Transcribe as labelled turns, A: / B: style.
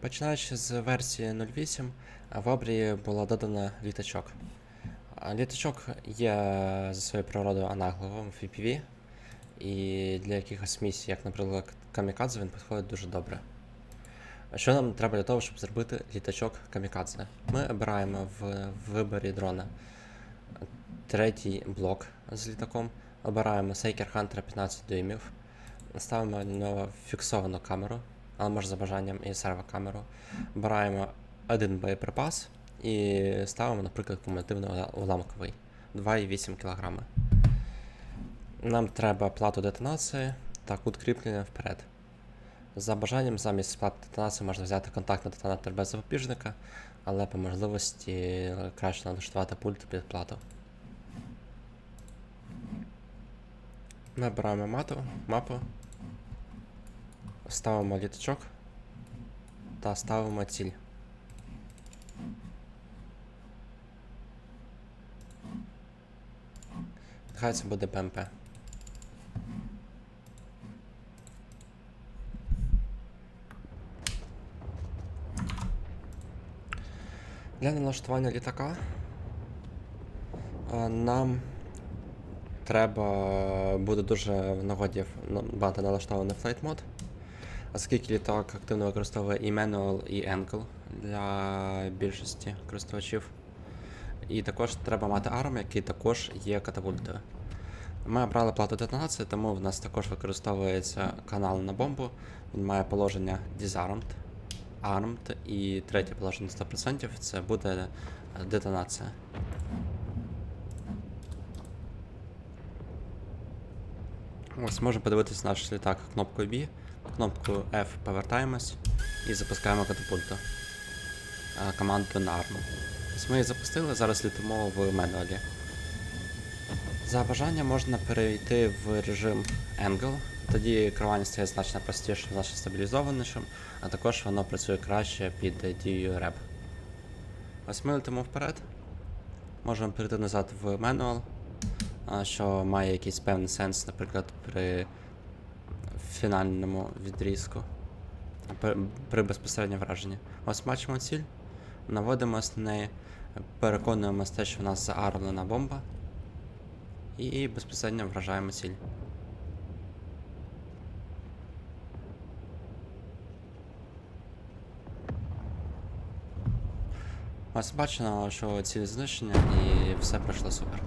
A: Починаючи з версії 08, в обрії було додано літачок. Літачок є за своєю природою аналоговим в VPV, і для якихось місій, як, наприклад, Камікадзе, він підходить дуже добре. Що нам треба для того, щоб зробити літачок Камікадзе? Ми обираємо в виборі дрона третій блок з літаком, обираємо Сейкер Hunter 15 дюймів, ставимо на нього фіксовану камеру, але може за бажанням і сервокамеру. Обираємо один боєприпас і ставимо, наприклад, кумулятивний уламковий 2,8 кг. Нам треба плату детонації та кут кріплення вперед. За бажанням замість плати детонації можна взяти контактний детонатор без запобіжника, але по можливості краще налаштувати пульт під плату. Ми обираємо мату, мапу, ставимо літачок та ставимо ціль. Нехай це буде БМП. Для налаштування літака е, нам треба буде дуже в нагоді мати налаштований Flight Mode, оскільки літак активно використовує і Manual, і Angle для більшості користувачів. І також треба мати ARM, який також є катапультою. Ми обрали плату детонації, тому в нас також використовується канал на бомбу. Він має положення Disarmed, Armed і третє положення 100% це буде детонація. Ось можемо подивитися наш літак кнопкою B, кнопкою F повертаємось і запускаємо катапульту е, командою на арму. Ми її запустили, зараз літимо в менуалі. За бажанням можна перейти в режим Angle, тоді керування стає значно простішим, значно стабілізованішим, а також воно працює краще під дією реп. Ось ми летимо вперед. Можемо перейти назад в Manual, що має якийсь певний сенс, наприклад, при фінальному відрізку, при, при безпосередньо враженні. Ось бачимо ціль, наводимось на неї, переконуємося те, що в нас заармлена бомба, і безпосередньо вражаємо ціль. Ось бачено, що ціль знищення і все пройшло супер.